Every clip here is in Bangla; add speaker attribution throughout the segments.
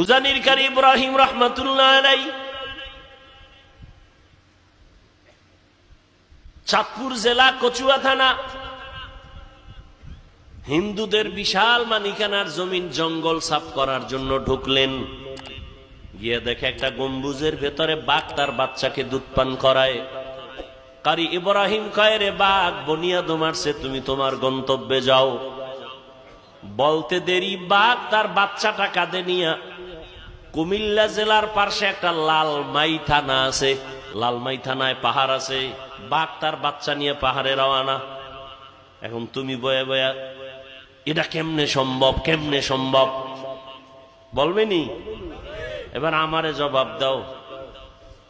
Speaker 1: উজানির কারি ইব্রাহিম রহমতুল্লাহ আলাই চাঁদপুর জেলা কচুয়া থানা। হিন্দুদের বিশাল মানিকানার জমিন জঙ্গল সাফ করার জন্য ঢুকলেন। গিয়ে দেখে একটা গম্বুজের ভেতরে বাঘ তার বাচ্চাকে দুধ পান করায়। কারি ইব্রাহিম কয়, রে বাঘ বনিয়া মারছে, তুমি তোমার গন্তব্যে যাও। বলতে দেরি, বাঘ তার বাচ্চাটা কাঁদে নিয়া কুমিল্লা জেলার পাশে একটা লালমাই থানা আছে। লালমাই থানায় পাহাড় আছে। বাঘ তার বাচ্চা নিয়ে পাহাড়ে রওয়ানা এখন তুমি বয়ে বয়া, এটা কেমনে সম্ভব কেমনে সম্ভব? বলবেনি এবার আমারে জবাব দাও।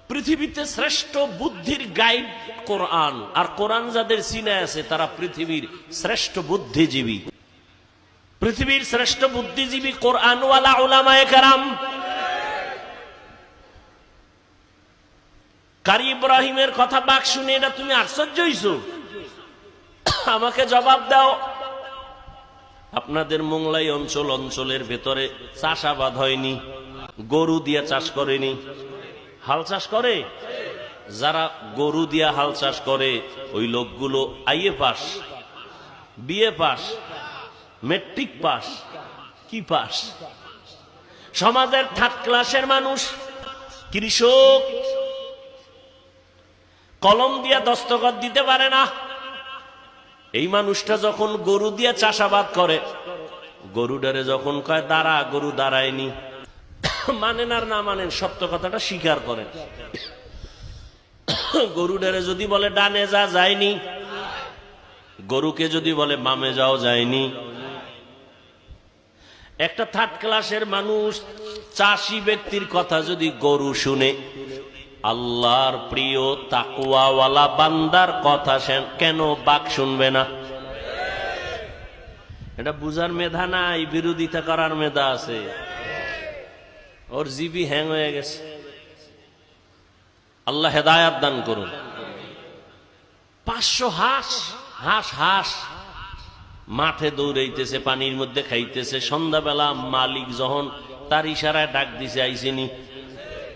Speaker 1: পৃথিবীতে শ্রেষ্ঠ বুদ্ধির গাইড কোরআন, আর কোরআন যাদের চিনে আছে, তারা পৃথিবীর শ্রেষ্ঠ বুদ্ধিজীবী। পৃথিবীর শ্রেষ্ঠ বুদ্ধিজীবী কোরআনওয়ালা ওলামায়ে কারাম কারি ইব্রাহিমের কথা বাক শুনে এটা তুমি আশ্চর্য হইছো? আমাকে জবাব দাও। আপনাদের মোংলাই অঞ্চল অঞ্চলের ভেতরে চাষাবাদ হয়নি, গরু দিয়া চাষ করেনি। হাল চাষ করে? যারা গরু দিয়া হাল চাষ করে, ওই লোকগুলো IA pass BA pass, matric pass, কি পাস? সমাজের থার্ড ক্লাসের মানুষ, কৃষক কলম দিয়া দস্তখত দিতে পারে না। এই মানুষটা যখন গরু দিয়ে চাষাবাদ করে, গরুডারে যখন কয়, দাঁড়া, গরু দাঁড়ায়নি। মানেন আর না মানেন সত্য কথাটা স্বীকার করেন গরুডারে যদি বলে, ডানে যা, যায়নি। গরুকে যদি বলে, বামে যাও, যায়নি। একটা থার্ড ক্লাসের মানুষ, চাষি ব্যক্তির কথা যদি গরু শুনে আল্লাহর প্রিয় তাকুয়াওয়ালা বান্দার কথা কেন বাক শুনবে না? এটা বুঝার মেধা নাই, বিরোধিতা করার মেধা আছে। ওর জিবি হ্যাং হয়ে গেছে। আল্লাহ হেদায়াত দান করুন। পাঁচশো হাঁস হাঁস হাঁস। মাঠে দৌড়াইতেছে, পানির মধ্যে খাইতেছে। সন্ধ্যাবেলা মালিক যখন তার ইশারায় ডাক দিছে, আইসিনি।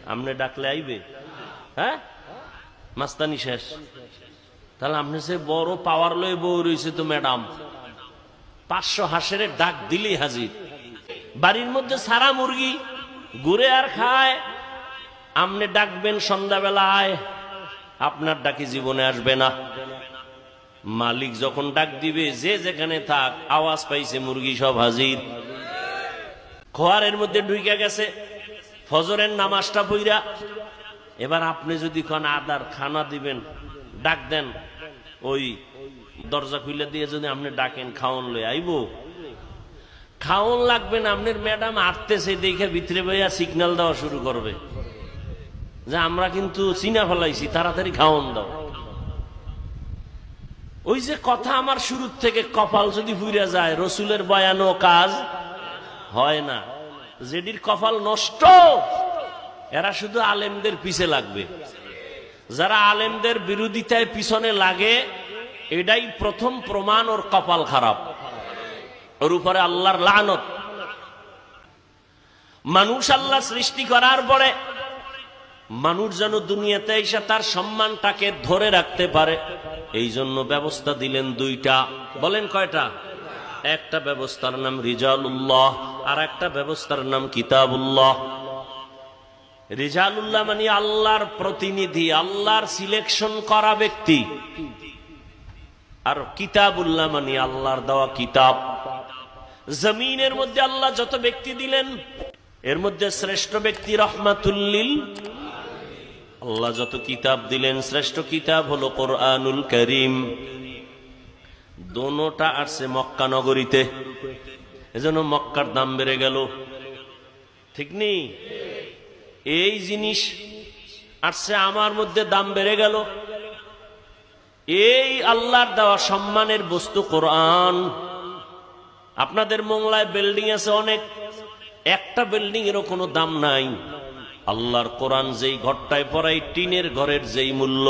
Speaker 1: আপনি ডাকলে আইবে? হ্যাঁ? মাস্তানি শেষ। তাহলে আপনি সে বড় পাওয়ার লয়ে বউ রয়েছে তো ম্যাডাম পাঁচশো হাঁসের ডাক দিলেই হাজির। বাড়ির মধ্যে সারা মুরগি ঘুরে আর খায়। আপনি ডাকবেন সন্ধ্যাবেলায়, আপনার ডাকি জীবনে আসবে না। মালিক যখন ডাক দিবে, যে যেখানে থাক, আওয়াজ পাইছে, মুরগি সব হাজির। খোয়ারের মধ্যে ঢুকে গেছে। ফজরের নামাজটা পইরা এবার আপনি যদি কোন আদার খানা দিবেন, ডাক দেন, ওই দরজা খুলে দিয়ে যদি আপনি ডাকেন, খাওন লই আইব। খাওন লাগবে না, আপনার ম্যাডাম আটতেছে, দেখে ভিতরে বইয়া সিগন্যাল দেওয়া শুরু করবে। যে আমরা কিন্তু চিনা ফেলাইছি, তাড়াতাড়ি খাওন দাও। ওই যে কথা আমার শুরুর থেকে কপাল যদি ফুইরা যায়, রসুলের বয়ানো কাজ হয় না। যেটির কপাল নষ্ট এরা শুধু আলেমদের পিছে লাগবে। যারা আলেমদের বিরোধিতায় পিছনে লাগে, এটাই প্রথম প্রমাণ ওর কপাল খারাপ। ওর উপরে আল্লাহর লানত। মানুষ আল্লাহ সৃষ্টি করার পরে মানুষ যেন দুনিয়াতে এসে তার সম্মানটাকে ধরে রাখতে পারে, এই জন্য ব্যবস্থা দিলেন দুইটা। বলেন কয়টা? একটা ব্যবস্থার নাম রিজালুল্লাহ, আর একটা ব্যবস্থার নাম কিতাবুল্লাহ। রিজালুল্লাহ মানে আল্লাহর প্রতিনিধি, আল্লাহর সিলেকশন করা ব্যক্তি। আর কিতাবুল্লাহ মানে আল্লাহর দেওয়া কিতাব। জমিনের মধ্যে আল্লাহ যত ব্যক্তি দিলেন, এর মধ্যে শ্রেষ্ঠ ব্যক্তি রহমাতুল্লিল। আল্লাহ যত কিতাব দিলেন, শ্রেষ্ঠ কিতাব হলো কোরআনুল করিম। দোনোটা আসছে মক্কা নগরীতে। এজন্য মক্কার দাম বেড়ে গেল। ঠিক নেই? এই জিনিস আসছে আমার মধ্যে দাম বেড়ে গেল। এই আল্লাহর দেওয়া সম্মানের বস্তু কোরআন। আপনাদের মোংলায় বিল্ডিং আছে অনেক, একটা বিল্ডিং এরও কোনো দাম নাই। আল্লাহর কোরআন যেই ঘরটায় পড়াই টিনের ঘরের যেই মূল্য।